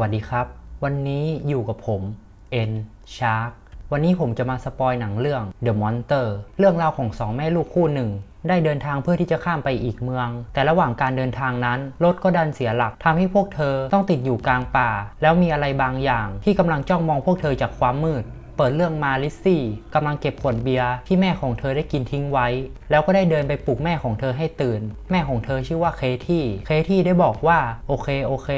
วัสดีครับ วันนี้อยู่กับผม N Shark วันนี้ผมจะมาสปอยหนังเรื่อง The Monster เรื่องราวของสองแม่ลูกคู่หนึ่ง ได้เดินทางเพื่อที่จะข้ามไปอีกเมือง แต่ระหว่างการเดินทางนั้น รถก็ดันเสียหลักทำให้พวกเธอต้องติดอยู่กลางป่า แล้วมีอะไรบางอย่างที่กำลังจ้องมองพวกเธอจากความมืด เปิดเรื่องมาลิซซี่กำลังเก็บขวดเบียร์ที่แม่ของเธอได้กินทิ้งไว้ แล้วก็ได้เดินไปปลุกแม่ของเธอให้ตื่น แม่ของเธอชื่อว่าเคที่ เคที่ได้บอกว่าโอเคโอเค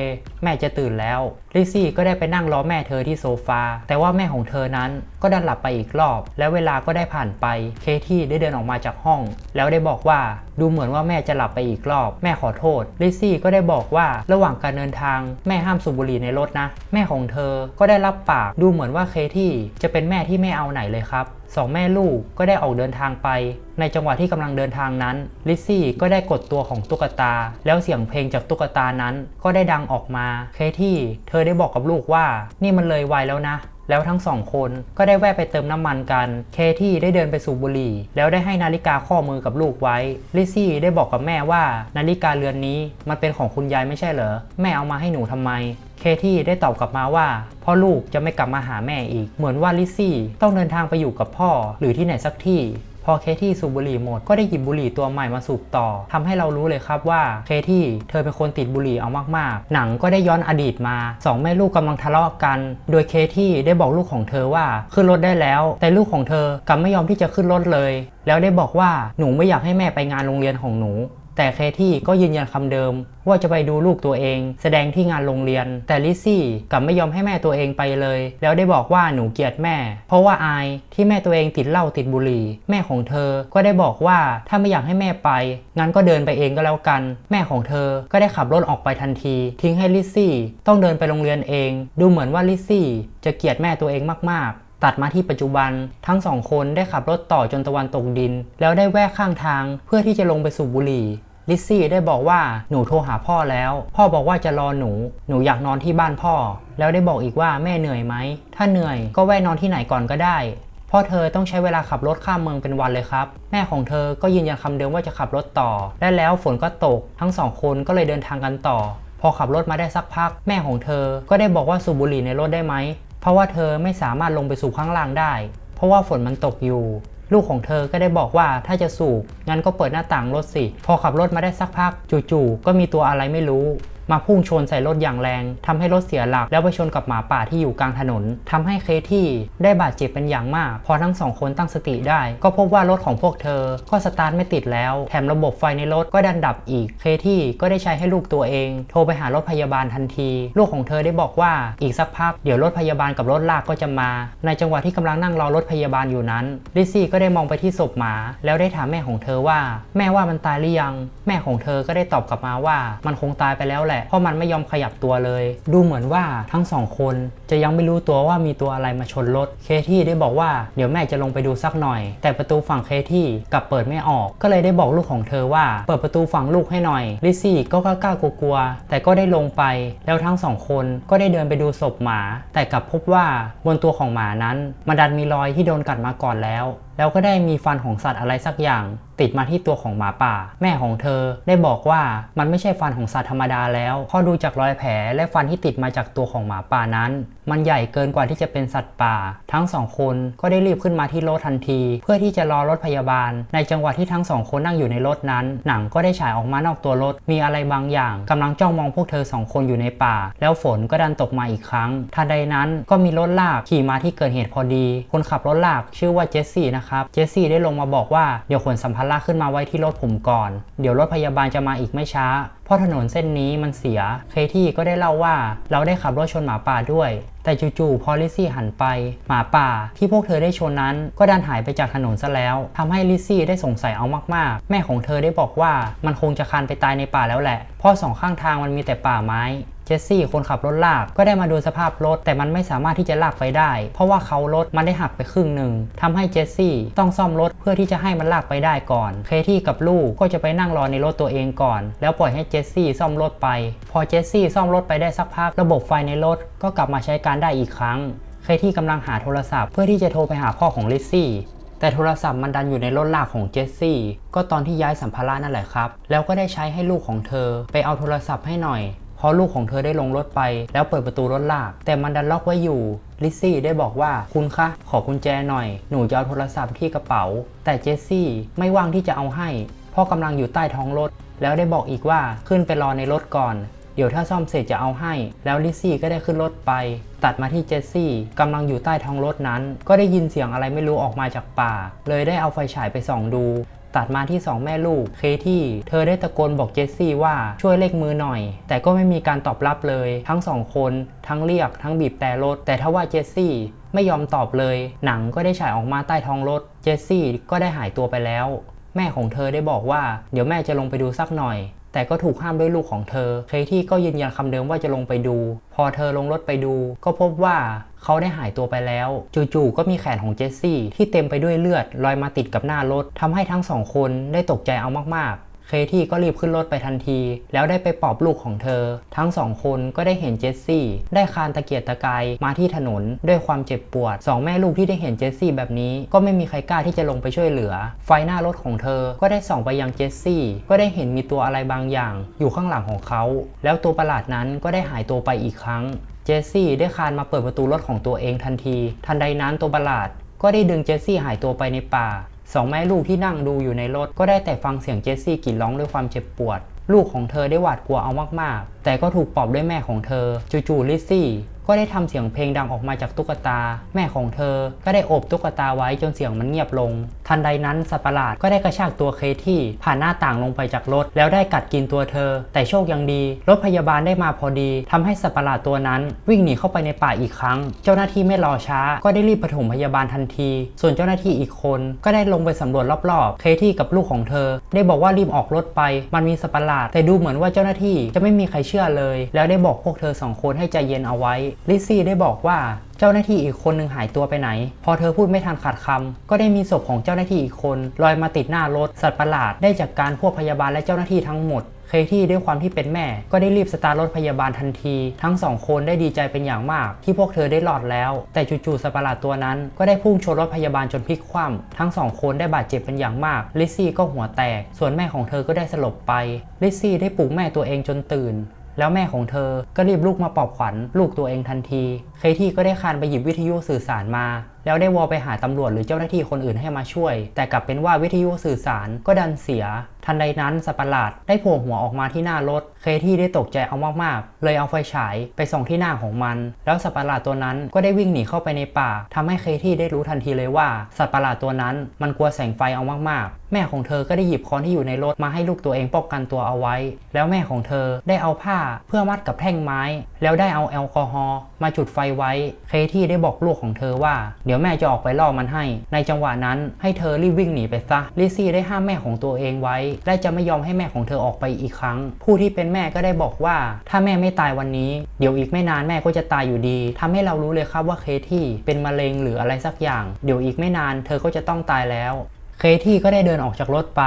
แม่จะตื่นแล้ว ลิซี่ก็ได้ไปนั่งรอแม่เธอที่โซฟา แต่ว่าแม่ของเธอนั้นก็ดันหลับไปอีกรอบ และเวลาก็ได้ผ่านไป เคที่ได้เดินออกมาจากห้อง แล้วได้บอกว่าดูเหมือนว่าแม่จะหลับไปอีกรอบ แม่ขอโทษ ลิซี่ก็ได้บอกว่าระหว่างการเดินทางแม่ห้ามสูบบุหรี่ในรถนะ แม่ของเธอก็ได้รับปาก ดูเหมือนว่าเคที่จะเป็นแม่ที่ไม่เอาไหนเลยครับสองแม่ลูกก็ได้ออกเดินทางไป ในจังหวะที่กำลังเดินทางนั้น ลิซซี่ก็ได้กดตัวของตุ๊กตา แล้วเสียงเพลงจากตุ๊กตานั้นก็ได้ดังออกมา เคที่เธอได้บอกกับลูกว่า นี่มันเลยวัยแล้วนะ แล้วทั้งสองคนก็ได้แวะไปเติมน้ำมันกัน เคที่ได้เดินไปสูบบุหรี่ แล้วได้ให้นาฬิกาข้อมือกับลูกไว้ ลิซซี่ได้บอกกับแม่ว่า นาฬิกาเรือนนี้มันเป็นของคุณยายไม่ใช่เหรอ แม่เอามาให้หนูทำไม เคที่ได้ตอบกลับมาว่าพ่อลูกจะไม่กลับมาหาแม่อีก เหมือนว่าลิซซี่ต้องเดินทางไปอยู่กับพ่อหรือที่ไหนสักที่ พอเคที่สูบบุหรี่หมดก็ได้หยิบบุหรี่ตัวใหม่มาสูบต่อทำให้เรารู้เลยครับว่าเคที่เธอเป็นคนติดบุหรี่เอามากๆ หนังก็ได้ย้อนอดีตมาสองแม่ลูกกำลังทะเลาะกัน โดยเคที่ได้บอกลูกของเธอว่าขึ้นรถได้แล้ว แต่ลูกของเธอกลับไม่ยอมที่จะขึ้นรถเลย แล้วได้บอกว่าหนูไม่อยากให้แม่ไปงานโรงเรียนของหนู แต่เคที่ก็ยืนยันคำเดิม ว่าจะไปดูลูกตัวเอง แสดงที่งานโรงเรียน แต่ลิซซี่กลับไม่ยอมให้แม่ตัวเองไปเลย แล้วได้บอกว่าหนูเกลียดแม่ เพราะว่าอายที่แม่ตัวเองติดเหล้าติดบุหรี่ แม่ของเธอก็ได้บอกว่าถ้าไม่อยากให้แม่ไป งั้นก็เดินไปเองก็แล้วกัน แม่ของเธอก็ได้ขับรถออกไปทันที ทิ้งให้ลิซซี่ต้องเดินไปโรงเรียนเอง ดูเหมือนว่าลิซซี่จะเกลียดแม่ตัวเองมากๆตัดมาที่ปัจจุบันทั้งสองคนได้ขับรถต่อจนตะวันตกดิน แล้วได้แวะข้างทางเพื่อที่จะลงไปสูบบุหรี่ ลิซซี่ได้บอกว่าหนูโทรหาพ่อแล้ว พ่อบอกว่าจะรอหนู หนูอยากนอนที่บ้านพ่อ แล้วได้บอกอีกว่าแม่เหนื่อยไหม ถ้าเหนื่อยก็แวะนอนที่ไหนก่อนก็ได้พ่อเธอต้องใช้เวลาขับรถข้ามเมืองเป็นวันเลยครับ แม่ของเธอก็ยืนยันคำเดิมว่าจะขับรถต่อ และแล้วฝนก็ตก ทั้งสองคนก็เลยเดินทางกันต่อ พอขับรถมาได้สักพัก แม่ของเธอก็ได้บอกว่าสูบบุหรี่ในรถได้ไหม เพราะว่าเธอไม่สามารถลงไปสูบข้างล่างได้ เพราะว่าฝนมันตกอยู่ ลูกของเธอก็ได้บอกว่าถ้าจะสูบงั้นก็เปิดหน้าต่างรถสิ พอขับรถมาได้สักพักจู่ๆก็มีตัวอะไรไม่รู้ มาพุ่งชนใส่รถอย่างแรงทำให้รถเสียหลัก แล้วไปชนกับหมาป่าที่อยู่กลางถนนทำให้เคที่ได้บาดเจ็บเป็นอย่างมาก พอทั้งสองคนตั้งสติได้ ก็พบว่ารถของพวกเธอ ก็สตาร์ทไม่ติดแล้ว แถมระบบไฟในรถก็ดันดับอีก เคที่ก็ได้ใช้ให้ลูกตัวเอง โทรไปหารถพยาบาลทันที ลูกของเธอได้บอกว่าอีกสักพักเดี๋ยวรถพยาบาลกับรถลากก็จะมา ในจังหวะที่กำลังนั่งรอรถพยาบาลอยู่นั้นลิซซี่ก็ได้มองไปที่ศพหมา แล้วได้ถามแม่ของเธอว่า แม่ว่ามันตายหรือยัง แม่ของเธอก็ได้ตอบกลับมาว่า มันคงตายไปแล้วแหละเพราะมันไม่ยอมขยับตัวเลย ดูเหมือนว่าทั้งสองคนจะยังไม่รู้ตัวว่ามีตัวอะไรมาชนรถเคที่ได้บอกว่าเดี๋ยวแม่จะลงไปดูสักหน่อย แต่ประตูฝั่งเคที่กลับเปิดไม่ออก ก็เลยได้บอกลูกของเธอว่า เปิดประตูฝั่งลูกให้หน่อยลิซซี่ก็กล้ากลัวๆแต่ก็ได้ลงไป แล้วทั้งสองคนก็ได้เดินไปดูศพหมา แต่กลับพบว่าบนตัวของหมานั้นมันดันมีรอยที่โดนกัดมาก่อนแล้ว แล้วก็ได้มีฟันของสัตว์อะไรสักอย่าง ติดมาที่ตัวของหมาป่า แม่ของเธอได้บอกว่ามันไม่ใช่ฟันของสัตว์ธรรมดาแล้วพอดูจากรอยแผลและฟันที่ติดมาจากตัวของหมาป่านั้น มันใหญ่เกินกว่าที่จะเป็นสัตว์ป่า ทั้งสองคนก็ได้รีบขึ้นมาที่รถทันที เพื่อที่จะรอรถพยาบาล ในจังหวะที่ทั้งสองคนนั่งอยู่ในรถนั้น หนังก็ได้ฉายออกมานอกตัวรถมีอะไรบางอย่างกำลังจ้องมองพวกเธอสองคนอยู่ในป่า แล้วฝนก็ดันตกมาอีกครั้งทันใดนั้นก็มีรถลากขี่มาที่เกิดเหตุพอดี คนขับรถลากชื่อว่าเจสซี่นะครับเจสซี่ได้ลงมาบอกว่าเดี๋ยวขนสัมภาระขึ้นมาไว้ที่รถผมก่อน เดี๋ยวรถพยาบาลจะมาอีกไม่ช้า เพราะถนนเส้นนี้มันเสีย เคที่ก็ได้เล่าว่าเราได้ขับรถชนหมาป่าด้วยแต่จู่ๆพอลิซี่หันไป หมาป่าที่พวกเธอได้ชนนั้น ก็ดันหายไปจากถนนซะแล้วทำให้ลิซซี่ได้สงสัยเอามากๆ แม่ของเธอได้บอกว่ามันคงจะคานไปตายในป่าแล้วแหละเพราะสองข้างทางมันมีแต่ป่าไม้ เจสซี่คนขับรถลากก็ได้มาดูสภาพรถ แต่มันไม่สามารถที่จะลากไปได้ เพราะว่าเขารถมันได้หักไปครึ่งหนึ่งทำให้เจสซี่ต้องซ่อมรถเพื่อที่จะให้มันลากไปได้ก่อน เคที่กับลูกก็จะไปนั่งรอในรถตัวเองก่อน แล้วปล่อยให้เจสซี่ซ่อมรถไป พอเจสซี่ซ่อมรถไปได้สักพักระบบไฟในรถก็กลับมาใช้การได้อีกครั้ง เคที่กำลังหาโทรศัพท์เพื่อที่จะโทรไปหาพ่อของลิซซี่แต่โทรศัพท์มันดันอยู่ในรถลากของเจสซี่ ก็ตอนที่ย้ายสัมภาระนั่นแหละครับ แล้วก็ได้ใช้ให้ลูกของเธอ ไปเอาโทรศัพท์ให้หน่อย เพอลูกของเธอได้ลงรถไป แล้วเปิดประตูรถลาก แต่มันดันล็อกไว้อยู่ ลิซซี่ได้บอกว่าคุณคะ ขอกุญแจหน่อย หนูจะเอาโทรศัพท์ที่กระเป๋า แต่เจสซี่ไม่ว่างที่จะเอาให้ เพ่อกำลังอยู่ใต้ท้องรถ แล้วได้บอกอีกว่าขึ้นไปรอในรถก่อน เดี๋ยวถ้าซ่อมเสร็จจะเอาให้ แล้วลิซซี่ก็ได้ขึ้นรถไป ตัดมาที่เจสซี่กำลังอยู่ใต้ท้องรถนั้น ก็ได้ยินเสียงอะไรไม่รู้ออกมาจากป่า เลยได้เอาไฟฉายไปส่องดู ตัดมาที่สองแม่ลูก เคที่ เธอได้ตะโกนบอกเจสซี่ว่าช่วยเลขมือหน่อย แต่ก็ไม่มีการตอบรับเลย ทั้งสองคนทั้งเรียกทั้งบีบแต่รถ แต่ถ้าว่าเจสซี่ไม่ยอมตอบเลย หนังก็ได้ฉายออกมาใต้ท้องรถ เจสซี่ก็ได้หายตัวไปแล้ว แม่ของเธอได้บอกว่า เดี๋ยวแม่จะลงไปดูสักหน่อย แต่ก็ถูกห้ามด้วยลูกของเธอ เคที่ก็ยืนยันคำเดิมว่าจะลงไปดู พอเธอลงรถไปดู ก็พบว่าเขาได้หายตัวไปแล้ว จู่ๆก็มีแขนของเจสซี่ที่เต็มไปด้วยเลือดลอยมาติดกับหน้ารถทำให้ทั้งสองคนได้ตกใจเอามากๆ เคที่ก็รีบขึ้นรถไปทันที แล้วได้ไปปลอบลูกของเธอ ทั้งสองคนก็ได้เห็นเจสซี่ ได้คานตะเกียกตะกายมาที่ถนนด้วยความเจ็บปวดสองแม่ลูกที่ได้เห็นเจสซี่แบบนี้ ก็ไม่มีใครกล้าที่จะลงไปช่วยเหลือ ไฟหน้ารถของเธอ ก็ได้ส่องไปยังเจสซี่ ก็ได้เห็นมีตัวอะไรบางอย่าง อยู่ข้างหลังของเขา แล้วตัวประหลาดนั้นก็ได้หายตัวไปอีกครั้ง เจสซี่ได้คานมาเปิดประตูรถของตัวเองทันที ทันใดนั้นตัวประหลาดก็ได้ดึงเจสซี่หายตัวไปในป่า สองแม่ลูกที่นั่งดูอยู่ในรถก็ได้แต่ฟังเสียงเจสซี่กรีดร้องด้วยความเจ็บปวด ลูกของเธอได้หวาดกลัวเอามากๆ แต่ก็ถูกปลอบด้วยแม่ของเธอ จู่ๆลิซซี่ ก็ได้ทำเสียงเพลงดังออกมาจากตุ๊กตา แม่ของเธอ ก็ได้โอบตุ๊กตาไว้จนเสียงมันเงียบลง ทันใดนั้นสัตว์ประหลาดก็ได้กระชากตัวเคที่ผ่านหน้าต่างลงไปจากรถ แล้วได้กัดกินตัวเธอ แต่โชคยังดี รถพยาบาลได้มาพอดีทำให้สัตว์ประหลาดตัวนั้น วิ่งหนีเข้าไปในป่าอีกครั้ง เจ้าหน้าที่ไม่รอช้า ก็ได้รีบปฐมพยาบาลทันที ส่วนเจ้าหน้าที่อีกคนก็ได้ลงไปสำรวจรอบๆ เคที่กับลูกของเธอ ได้บอกว่ารีบออกรถไป มันมีสัตว์ประหลาด แต่ดูเหมือนว่าเจ้าหน้าที่จะไม่มีใครเชื่อเลย แล้วได้บอกพวกเธอสองคนให้ใจเย็นเอาไว้ลิซซี่ได้บอกว่าเจ้าหน้าที่อีกคนหนึ่งหายตัวไปไหน พอเธอพูดไม่ทันขาดคำก็ได้มีศพของเจ้าหน้าที่อีกคนลอยมาติดหน้ารถสัตว์ประหลาดได้จากการพวกพยาบาลและเจ้าหน้าที่ทั้งหมดเคที่ด้วยความที่เป็นแม่ ก็ได้รีบสตาร์รถพยาบาลทันที ทั้งสองคนได้ดีใจเป็นอย่างมาก ที่พวกเธอได้รอดแล้ว แต่จู่ๆสัตว์ประหลาดตัวนั้น ก็ได้พุ่งชนรถพยาบาลจนพลิกคว่ำทั้งสองคนได้บาดเจ็บเป็นอย่างมาก ลิซซี่ก็หัวแตก ส่วนแม่ของเธอก็ได้สลบไป ลิซซี่ได้ปลุกแม่ตัวเองจนตื่น แล้วแม่ของเธอก็รีบลุกมาปลอบขวัญลูกตัวเองทันที เคที่ก็ได้คานไปหยิบวิทยุสื่อสารมา แล้วได้วอลไปหาตำรวจหรือเจ้าหน้าที่คนอื่นให้มาช่วย แต่กลับเป็นว่าวิทยุสื่อสารก็ดันเสีย ทันใดนั้นสัปหลาดได้โผล่หัวออกมาที่หน้ารถ เคที่ได้ตกใจเอามากๆ เลยเอาไฟฉายไปส่องที่หน้าของมัน แล้วสัปหลาดตัวนั้นก็ได้วิ่งหนีเข้าไปในป่าทำให้เคที่ได้รู้ทันทีเลยว่าสัตว์ประหลาดตัวนั้นมันกลัวแสงไฟเอามากๆ แม่ของเธอก็ได้หยิบค้อนที่อยู่ในรถมาให้ลูกตัวเองป้องกันตัวเอาไว้ แล้วแม่ของเธอได้เอาผ้าเพื่อมัดกับแท่งไม้ แล้วได้เอาแอลกอฮอล์มาจุดไฟไว้ เคที่ได้บอกลูกของเธอว่าเดี๋ยวี๋ยวแม่จะออกไปล่อมันให้ ในจังหวะนั้นให้เธอรีบวิ่งหนีไปซะลิซี่ได้ห้ามแม่ของตัวเองไว้ และจะไม่ยอมให้แม่ของเธอออกไปอีกครั้ง ผู้ที่เป็นแม่ก็ได้บอกว่า ถ้าแม่ไม่ตายวันนี้ เดี๋ยวอีกไม่นานแม่ก็จะตายอยู่ดีทำให้เรารู้เลยครับว่าเคที่เป็นมะเร็งหรืออะไรสักอย่าง เดี๋ยวอีกไม่นาน เธอก็จะต้องตายแล้ว เคที่ก็ได้เดินออกจากรถไป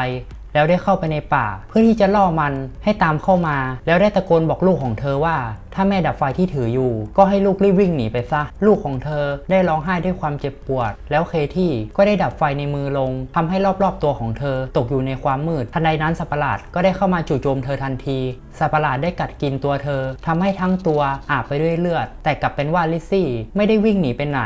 แล้วได้เข้าไปในป่า เพื่อที่จะล่อมันให้ตามเข้ามา แล้วได้ตะโกนบอกลูกของเธอว่า ถ้าแม่ดับไฟที่ถืออยู่ ก็ให้ลูกรีบวิ่งหนีไปซะ ลูกของเธอได้ร้องไห้ด้วยความเจ็บปวด แล้วเคที่ก็ได้ดับไฟในมือลงทำให้รอบๆตัวของเธอ ตกอยู่ในความมืดทันใดนั้นสัปหลาดก็ได้เข้ามาจู่โจมเธอทันทีสัปหลาดได้กัดกินตัวเธอทำให้ทั้งตัวอาบไปด้วยเลือด แต่กลับเป็นว่าลิซซี่ไม่ได้วิ่งหนีไปไหน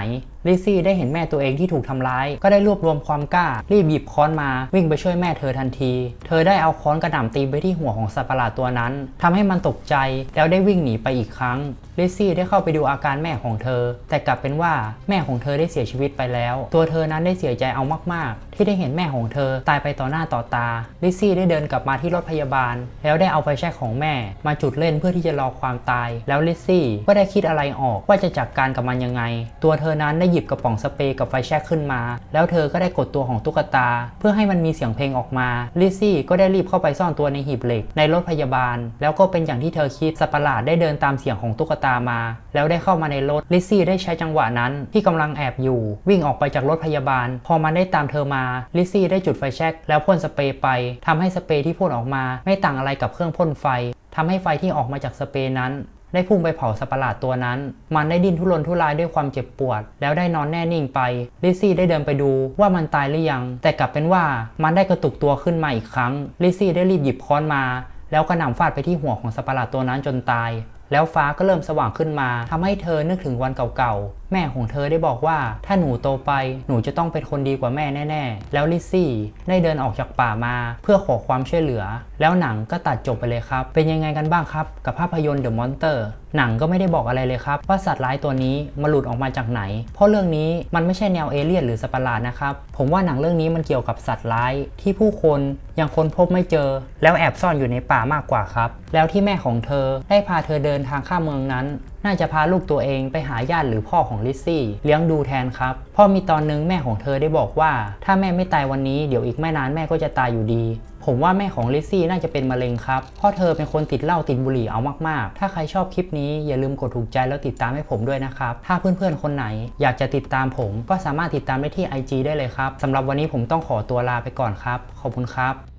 ลิซซี่ได้เห็นแม่ตัวเองที่ถูกทำร้าย ก็ได้รวบรวมความกล้า รีบหยิบค้อนมา วิ่งไปช่วยแม่เธอทันที เธอได้เอาค้อนกระหน่ำตีไปที่หัวของสัตว์ประหลาดตัวนั้นทำให้มันตกใจ แล้วได้วิ่งหนีไปอีกครั้งลิซซี่ได้เข้าไปดูอาการแม่ของเธอ แต่กลับเป็นว่าแม่ของเธอได้เสียชีวิตไปแล้ว ตัวเธอนั้นได้เสียใจเอามาก ๆ ที่ได้เห็นแม่ของเธอตายไปต่อหน้าต่อตาลิซซี่ได้เดินกลับมาที่รถพยาบาล แล้วได้เอาไฟแช็กของแม่ มาจุดเล่นเพื่อที่จะรอความตาย แล้วลิซซี่ก็ได้คิดอะไรออกว่าจะจัดกการกับมันยังไง ตัวเธอนั้นได้หยิบกระป๋องสเปรย์กับไฟแช็กขึ้นมา แล้วเธอก็ได้กดตัวของตุ๊กตา เพื่อให้มันมีเสียงเพลงออกมา ลิซซี่ก็ได้รีบเข้าไปซ่อนตัวในหีบเหล็ก ในรถพยาบาล แล้วก็เป็นอย่างที่เธอคิดสัตว์ปหลาดได้เดินตามเสียงของตุ๊กตามา แล้วได้เข้ามาในรถลิซซี่ได้ใช้จังหวะนั้น ที่กำลังแอบอยู่ วิ่งออกไปจากรถพยาบาล พอมันได้ตามเธอมาลิซซี่ได้จุดไฟแช็กแล้วพ่นสเปรย์ไปทำให้สเปรย์ที่พ่นออกมา ไม่ต่างอะไรกับเครื่องพ่นไฟทำให้ไฟที่ออกมาจากสเปรย์นั้น ได้พุ่งไปเผาสัตว์ประหลาดตัวนั้น มันได้ดิ้นทุรนทุรายด้วยความเจ็บปวด แล้วได้นอนแน่นิ่งไป ลิซซี่ได้เดินไปดูว่ามันตายหรือยัง แต่กลับเป็นว่ามันได้กระตุกตัวขึ้นมาอีกครั้ง ลิซซี่ได้รีบหยิบค้อนมา แล้วก็หนำฟาดไปที่หัวของสัตว์ประหลาดตัวนั้นจนตาย แล้วฟ้าก็เริ่มสว่างขึ้นมาทำให้เธอนึกถึงวันเก่าๆ แม่ของเธอได้บอกว่า ถ้าหนูโตไปหนูจะต้องเป็นคนดีกว่าแม่แน่ๆ แล้วลิซซี่ได้เดินออกจากป่ามา เพื่อขอความช่วยเหลือ แล้วหนังก็ตัดจบไปเลยครับ เป็นยังไงกันบ้างครับ กับภาพยนตร์ The Monster หนังก็ไม่ได้บอกอะไรเลยครับ ว่าสัตว์ร้ายตัวนี้มาหลุดออกมาจากไหน เพราะเรื่องนี้มันไม่ใช่แนวเอเลี่ยนหรือสัตว์ลาดนะครับ ผมว่าหนังเรื่องนี้มันเกี่ยวกับสัตว์ร้ายที่ผู้คนยังค้นพบไม่เจอ แล้วแอบซ่อนอยู่ในป่ามากกว่าครับ แล้วที่แม่ของเธอได้พาเธอเดินทางข้ามเมืองนั้น น่าจะพาลูกตัวเองไปหาญาติหรือพ่อของลิซซี่เลี้ยงดูแทนครับพ่อมีตอนนึงแม่ของเธอได้บอกว่า ถ้าแม่ไม่ตายวันนี้เดี๋ยวอีกไม่นานแม่ก็จะตายอยู่ดี ผมว่าแม่ของลิซซี่น่าจะเป็นมะเร็งครับเพราะเธอเป็นคนติดเหล้าติดบุหรี่เอามากๆ ถ้าใครชอบคลิปนี้อย่าลืมกดถูกใจแล้วติดตามให้ผมด้วยนะครับถ้าเพื่อนๆคนไหน อยากจะติดตามผมก็สามารถติดตามได้ที่ IG ได้เลยครับสำหรับวันนี้ผมต้องขอตัวลาไปก่อนครับ ขอบคุณครับ